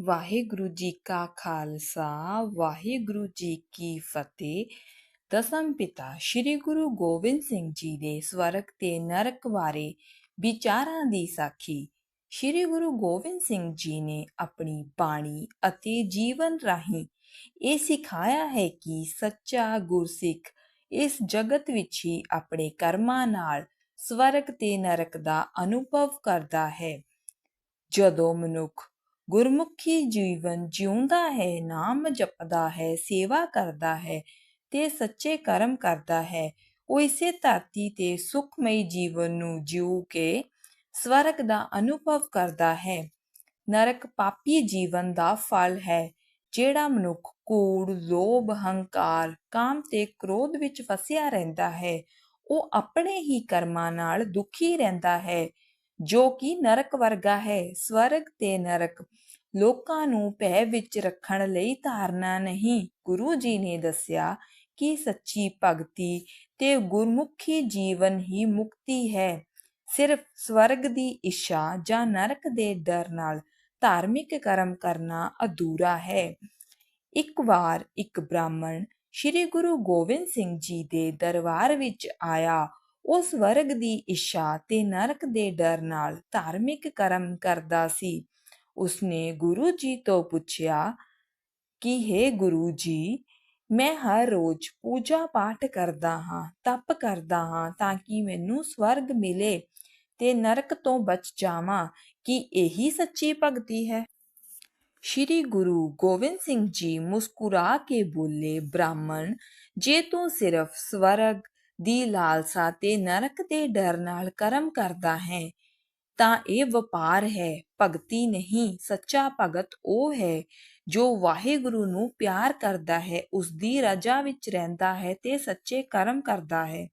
ਵਾਹਿਗੁਰੂ ਜੀ ਕਾ ਖਾਲਸਾ, ਵਾਹਿਗੁਰੂ ਜੀ ਕੀ ਫਤਿਹ। ਦਸਮ ਪਿਤਾ ਸ੍ਰੀ ਗੁਰੂ ਗੋਬਿੰਦ ਸਿੰਘ ਜੀ ਦੇ ਸਵਰਗ ਤੇ ਨਰਕ ਬਾਰੇ ਵਿਚਾਰਾਂ ਦੀ ਸਾਖੀ। ਸ੍ਰੀ ਗੁਰੂ ਗੋਬਿੰਦ ਸਿੰਘ ਜੀ ਨੇ ਆਪਣੀ ਬਾਣੀ ਅਤੇ ਜੀਵਨ ਰਾਹੀਂ ਇਹ ਸਿਖਾਇਆ ਹੈ ਕਿ ਸੱਚਾ ਗੁਰਸਿੱਖ ਇਸ ਜਗਤ ਵਿੱਚ ਹੀ ਆਪਣੇ ਕਰਮਾਂ ਨਾਲ ਸਵਰਗ ਤੇ ਨਰਕ ਦਾ ਅਨੁਭਵ ਕਰਦਾ ਹੈ। ਜਦੋਂ ਮਨੁੱਖ ਗੁਰਮੁਖੀ ਜੀਵਨ ਜਿਉਂਦਾ ਹੈ, ਨਾਮ ਜਪਦਾ ਹੈ, ਸੇਵਾ ਕਰਦਾ ਹੈ ਤੇ ਸੱਚੇ ਕਰਮ ਕਰਦਾ ਹੈ। ਉਹ ਇਸੇ ਧਰਤੀ ਤੇ ਸੁਖਮਈ ਜੀਵਨ ਨੂੰ ਜਿਉ ਕੇ ਸਵਰਗ ਦਾ ਅਨੁਭਵ ਕਰਦਾ ਹੈ। ਨਰਕ ਪਾਪੀ ਜੀਵਨ ਦਾ ਫਲ ਹੈ, ਜਿਹੜਾ ਮਨੁੱਖ ਕੂੜ, ਲੋਭ, ਹੰਕਾਰ, ਕਾਮ ਤੇ ਕ੍ਰੋਧ ਵਿੱਚ ਫਸਿਆ ਰਹਿੰਦਾ ਹੈ। ਉਹ ਆਪਣੇ ਹੀ ਕਰਮਾਂ ਨਾਲ ਦੁਖੀ ਰਹਿੰਦਾ ਹੈ। ਜੋ ਕਿ ਨਰਕ ਵਰਗਾ ਹੈ। ਸਵਰਗ ਤੇ ਨਰਕ ਲੋਕਾਂ ਨੂੰ ਭੈ ਵਿੱਚ ਰੱਖਣ ਲਈ ਧਾਰਨਾ ਨਹੀਂ। ਗੁਰੂ ਜੀ ਨੇ ਦੱਸਿਆ ਕਿ ਸੱਚੀ ਭਗਤੀ ਤੇ ਗੁਰਮੁਖੀ ਜੀਵਨ ਹੀ ਮੁਕਤੀ ਹੈ। ਸਿਰਫ ਸਵਰਗ ਦੀ ਇੱਛਾ ਜਾਂ ਨਰਕ ਦੇ ਡਰ ਨਾਲ ਧਾਰਮਿਕ ਕਰਮ ਕਰਨਾ ਅਧੂਰਾ ਹੈ। ਇੱਕ ਵਾਰ ਇੱਕ ਬ੍ਰਾਹਮਣ ਸ੍ਰੀ ਗੁਰੂ ਗੋਬਿੰਦ ਸਿੰਘ ਜੀ ਦੇ ਦਰਬਾਰ ਵਿੱਚ ਆਇਆ। ਉਹ ਸਵਰਗ ਦੀ ਇੱਛਾ ਤੇ ਨਰਕ ਦੇ ਡਰ ਨਾਲ ਧਾਰਮਿਕ ਕਰਮ ਕਰਦਾ ਸੀ। ਉਸਨੇ ਗੁਰੂ ਜੀ ਤੋਂ ਪੁੱਛਿਆ ਕਿ हे ਗੁਰੂ ਜੀ, ਮੈਂ ਹਰ ਰੋਜ਼ ਪੂਜਾ ਪਾਠ ਕਰਦਾ ਹਾਂ, ਤਪ ਕਰਦਾ ਹਾਂ ਤਾਂ ਕਿ ਮੈਨੂੰ ਸਵਰਗ ਮਿਲੇ ਤੇ ਨਰਕ ਤੋਂ ਬਚ ਜਾਵਾਂ, ਕਿ ਇਹੀ ਸੱਚੀ ਭਗਤੀ ਹੈ? ਸ਼੍ਰੀ ਗੁਰੂ ਗੋਬਿੰਦ ਸਿੰਘ ਜੀ ਮੁਸਕਰਾ ਕੇ ਬੋਲੇ, ਬ੍ਰਾਹਮਣ, ਜੇ ਤੂੰ ਸਿਰਫ ਸਵਰਗ ਦੀ ਲਾਲਸਾ ਤੇ ਨਰਕ ਦੇ ਡਰ ਨਾਲ ਕਰਮ ਕਰਦਾ ਹੈ, ਤਾਂ ਇਹ ਵਪਾਰ ਹੈ, ਭਗਤੀ ਨਹੀਂ, ਸੱਚਾ ਭਗਤ ਉਹ ਹੈ ਜੋ ਵਾਹਿਗੁਰੂ ਨੂੰ ਪਿਆਰ ਕਰਦਾ ਹੈ ਉਸ ਦੀ ਰਜਾ ਵਿੱਚ ਰਹਿੰਦਾ ਹੈ ਤੇ ਸੱਚੇ ਕਰਮ ਕਰਦਾ ਹੈ।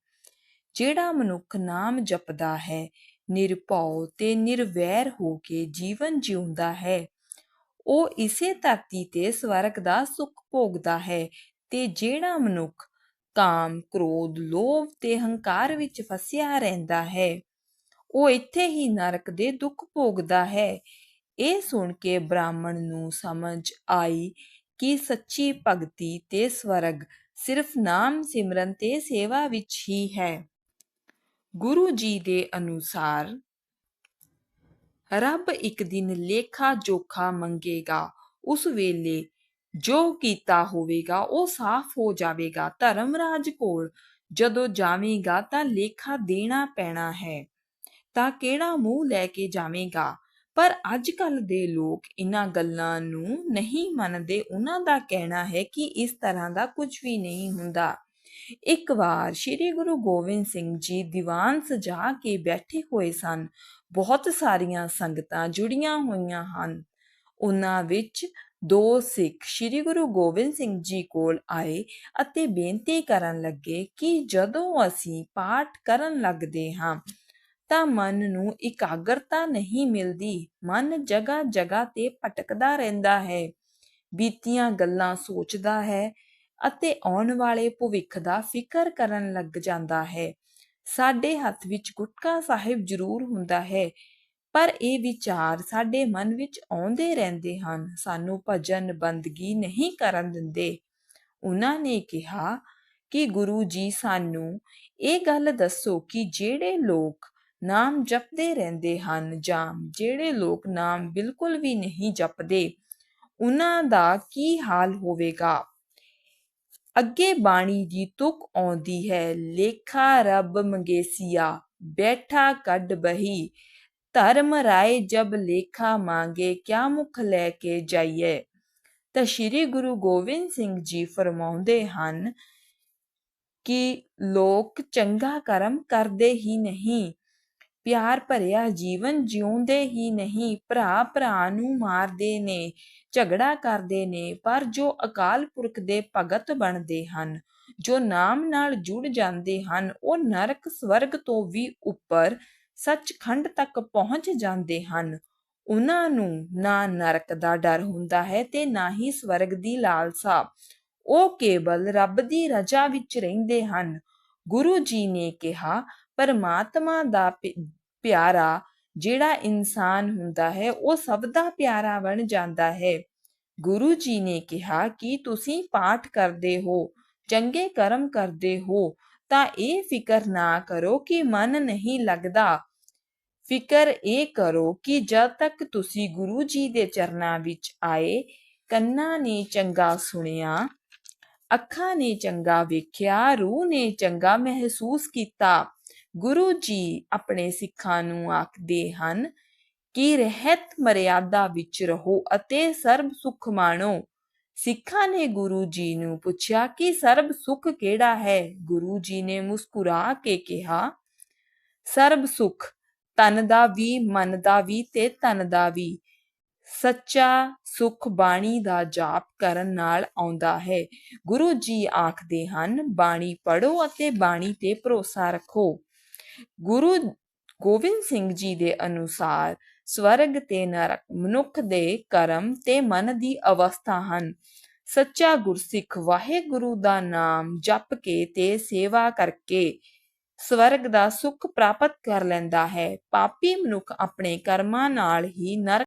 ਜਿਹੜਾ ਮਨੁੱਖ ਨਾਮ ਜਪਦਾ ਹੈ, ਨਿਰਭਉ ਤੇ ਨਿਰਵੈਰ ਹੋ ਕੇ ਜੀਵਨ ਜਿਉਂਦਾ ਹੈ, ਉਹ ਇਸੇ ਧਰਤੀ ਤੇ ਸਵਰਗ ਦਾ ਸੁੱਖ ਭੋਗਦਾ ਹੈ ਤੇ ਜਿਹੜਾ ਮਨੁੱਖ ਕਾਮ, ਕ੍ਰੋਧ, ਲੋਭ ਤੇ ਹੰਕਾਰ ਵਿੱਚ ਫਸਿਆ ਰਹਿੰਦਾ ਹੈ। ਉਹ ਇੱਥੇ ਹੀ ਨਰਕ ਦੇ ਦੁੱਖ ਭੋਗਦਾ ਹੈ। ਇਹ ਸੁਣ ਕੇ ਬ੍ਰਾਹਮਣ ਨੂੰ ਸਮਝ ਆਈ ਕਿ ਸੱਚੀ ਭਗਤੀ ਤੇ ਸਵਰਗ ਸਿਰਫ ਨਾਮ ਸਿਮਰਨ ਤੇ ਸੇਵਾ ਵਿੱਚ ਹੀ ਹੈ। ਗੁਰੂ ਜੀ ਦੇ ਅਨੁਸਾਰ, ਰੱਬ ਇੱਕ ਦਿਨ ਲੇਖਾ ਜੋਖਾ ਮੰਗੇਗਾ, ਉਸ ਵੇਲੇ ਜੋ ਕੀਤਾ ਹੋਵੇਗਾ, ਉਹ ਸਾਫ਼ ਹੋ ਜਾਵੇਗਾ। ਧਰਮਰਾਜ ਕੋਲ ਜਦੋਂ ਜਾਵੇਗਾ ਤਾਂ ਲੇਖਾ ਦੇਣਾ ਪੈਣਾ ਹੈ, ਤਾਂ ਕਿਹੜਾ ਮੂੰਹ ਲੈ ਕੇ ਜਾਵੇਗਾ? ਪਰ ਅੱਜ ਕੱਲ ਦੇ ਲੋਕ ਇਹਨਾਂ ਗੱਲਾਂ ਨੂੰ ਨਹੀਂ ਮੰਨਦੇ। ਉਹਨਾਂ ਦਾ ਕਹਿਣਾ ਹੈ ਕਿ ਇਸ ਤਰ੍ਹਾਂ ਦਾ ਕੁਝ ਵੀ ਨਹੀਂ ਹੁੰਦਾ। ਇੱਕ ਵਾਰ ਸ੍ਰੀ ਗੁਰੂ ਗੋਬਿੰਦ ਸਿੰਘ ਜੀ ਦੀਵਾਨ ਸਜਾ ਕੇ ਬੈਠੇ ਹੋਏ ਸਨ। ਬਹੁਤ ਸਾਰੀਆਂ ਸੰਗਤਾਂ ਜੁੜੀਆਂ ਹੋਈਆਂ ਹਨ। ਉਹਨਾਂ ਵਿੱਚ ਦੋ ਸਿੱਖ ਸ੍ਰੀ ਗੁਰੂ ਗੋਬਿੰਦ ਸਿੰਘ ਜੀ ਕੋਲ ਆਏ ਅਤੇ ਬੇਨਤੀ ਕਰਨ ਲੱਗੇ ਕਿ ਜਦੋਂ ਅਸੀਂ ਪਾਠ ਕਰਨ ਲੱਗਦੇ ਹਾਂ, ਤਾਂ ਮਨ ਨੂੰ ਇਕਾਗਰਤਾ ਨਹੀਂ ਮਿਲਦੀ। ਮਨ ਜਗ੍ਹਾ ਜਗ੍ਹਾ ਤੇ ਭਟਕਦਾ ਰਹਿੰਦਾ ਹੈ, ਬੀਤੀਆਂ ਗੱਲਾਂ ਸੋਚਦਾ ਹੈ ਅਤੇ ਆਉਣ ਵਾਲੇ ਭਵਿੱਖ ਦਾ ਫਿਕਰ ਕਰਨ ਲੱਗ ਜਾਂਦਾ ਹੈ। ਸਾਡੇ ਹੱਥ ਵਿੱਚ ਗੁਟਕਾ ਸਾਹਿਬ ਜ਼ਰੂਰ ਹੁੰਦਾ ਹੈ। ਪਰ ਇਹ ਵਿਚਾਰ ਸਾਡੇ ਮਨ ਵਿੱਚ ਆਉਂਦੇ ਰਹਿੰਦੇ ਹਨ। ਸਾਨੂੰ ਭਜਨ ਬੰਦਗੀ ਨਹੀਂ ਕਰਨ ਦਿੰਦੇ। ਉਹਨਾਂ ਨੇ ਕਿਹਾ ਕਿ ਗੁਰੂ ਜੀ ਸਾਨੂੰ ਇਹ ਗੱਲ ਦੱਸੋ ਕਿ ਜਿਹੜੇ ਲੋਕ ਨਾਮ ਜਪਦੇ ਰਹਿੰਦੇ ਹਨ ਜਾਂ ਜਿਹੜੇ ਲੋਕ ਨਾਮ ਬਿਲਕੁਲ ਵੀ ਨਹੀਂ ਜਪਦੇ, ਉਹਨਾਂ ਦਾ ਕੀ ਹਾਲ ਹੋਵੇਗਾ? ਅੱਗੇ ਬਾਣੀ ਦੀ ਤੁਕ ਆਉਂਦੀ ਹੈ, ਲੇਖਾ ਰੱਬ ਮੰਗੇਸੀਆ, ਬੈਠਾ ਕੱਢ ਬਹੀ ਧਰਮ ਰਾਏ ਜਬ ਲੇਖਾ ਮੰਗੇ, ਕਿਆ ਮੁਖ ਲੈ ਕੇ ਜਾਈਏ? ਤਾਂ ਸ੍ਰੀ ਗੁਰੂ ਗੋਬਿੰਦ ਸਿੰਘ ਜੀ ਫਰਮਾਉਂਦੇ ਹਨ ਕਿ ਲੋਕ ਚੰਗਾ ਕਰਮ ਕਰਦੇ ਹੀ ਨਹੀਂ, ਪਿਆਰ ਭਰਿਆ ਜੀਵਨ ਜਿਉਂਦੇ ਹੀ ਨਹੀਂ ਭਰਾ ਭਰਾ ਨੂੰ ਮਾਰਦੇ ਨੇ, ਝਗੜਾ ਕਰਦੇ ਨੇ, ਪਰ ਜੋ ਅਕਾਲ ਪੁਰਖ ਦੇ ਭਗਤ ਬਣਦੇ ਹਨ, ਜੋ ਨਾਮ ਨਾਲ ਜੁੜ ਜਾਂਦੇ ਹਨ, ਉਹ ਨਰਕ ਸਵਰਗ ਤੋਂ ਵੀ ਉੱਪਰ ਸੱਚਖੰਡ ਤੱਕ ਪਹੁੰਚ ਜਾਂਦੇ ਹਨ। ਉਹਨਾਂ ਨੂੰ ਨਾ ਨਰਕ ਦਾ ਡਰ ਹੁੰਦਾ ਹੈ ਤੇ ਨਾ ਹੀ ਸਵਰਗ ਦੀ ਲਾਲਸਾ। ਉਹ ਕੇਵਲ ਰੱਬ ਦੀ ਰਜਾ ਵਿੱਚ ਰਹਿੰਦੇ ਹਨ। ਗੁਰੂ ਜੀ ਨੇ ਕਿਹਾ, ਪਰਮਾਤਮਾ ਦਾ ਪਿਆਰਾ ਜਿਹੜਾ ਇਨਸਾਨ ਹੁੰਦਾ ਹੈ, ਉਹ ਸਭ ਦਾ ਪਿਆਰਾ ਬਣ ਜਾਂਦਾ ਹੈ। ਗੁਰੂ ਜੀ ਨੇ ਕਿਹਾ ਕਿ ਤੁਸੀਂ ਪਾਠ ਕਰਦੇ ਹੋ, ਚੰਗੇ ਕਰਮ ਕਰਦੇ ਹੋ, ਤਾਂ ਇਹ ਫਿਕਰ ਨਾ ਕਰੋ ਕਿ ਮਨ ਨਹੀਂ ਲੱਗਦਾ। ਫਿਕਰ ਇਹ ਕਰੋ ਕਿ ਜਦ ਤੱਕ ਤੁਸੀਂ ਗੁਰੂ ਜੀ ਦੇ ਚਰਨਾਂ ਵਿੱਚ ਆਏ, ਕੰਨਾਂ ਨੇ ਚੰਗਾ ਸੁਣਿਆ, ਅੱਖਾਂ ਨੇ ਚੰਗਾ ਵੇਖਿਆ, ਰੂਹ ਨੇ ਚੰਗਾ ਮਹਿਸੂਸ ਕੀਤਾ, ਗੁਰੂ ਜੀ ਆਪਣੇ ਸਿੱਖਾਂ ਨੂੰ ਆਖਦੇ ਹਨ ਕਿ ਰਹਿਤ ਮਰਿਆਦਾ ਵਿੱਚ ਰਹੋ ਅਤੇ ਸਰਬ ਸੁਖ ਮਾਣੋ। ਸਿੱਖਾਂ ਨੇ ਗੁਰੂ ਜੀ ਨੂੰ ਪੁੱਛਿਆ ਕਿ ਸਰਬ ਸੁਖ ਕਿਹੜਾ ਹੈ? ਗੁਰੂ ਜੀ ਨੇ ਮੁਸਕਰਾ ਕੇ ਕਿਹਾ, ਸਰਬ ਸੁਖ ਤਨ ਦਾ ਵੀ, ਮਨ ਦਾ ਵੀ ਤੇ ਤਨ ਦਾ ਵੀ। ਸੱਚਾ ਸੁਖ ਬਾਣੀ ਦਾ ਜਾਪ ਕਰਨ ਨਾਲ ਆਉਂਦਾ ਹੈ। ਗੁਰੂ ਜੀ ਆਖਦੇ ਹਨ, ਬਾਣੀ ਪੜੋ ਅਤੇ ਬਾਣੀ ਤੇ ਭਰੋਸਾ ਰੱਖੋ। ਗੁਰੂ ਗੋਬਿੰਦ ਸਿੰਘ ਜੀ ਦੇ ਅਨੁਸਾਰ, ਸਵਰਗ ਤੇ ਨਰਕ, ਮਨੁੱਖ ਦੇ ਕਰਮ ਤੇ ਮਨ ਦੀ ਅਵਸਥਾ ਹਨ। ਸੱਚਾ ਗੁਰਸਿੱਖ ਵਾਹਿਗੁਰੂ ਦਾ ਨਾਮ ਜਪ ਕੇ ਤੇ ਸੇਵਾ ਕਰਕੇ ਸਵਰਗ ਦਾ ਸੁੱਖ ਪ੍ਰਾਪਤ ਕਰ ਲੈਂਦਾ ਹੈ। ਪਾਪੀ ਮਨੁੱਖ ਆਪਣੇ ਕਰਮਾਂ ਨਾਲ ਹੀ ਨਰਕ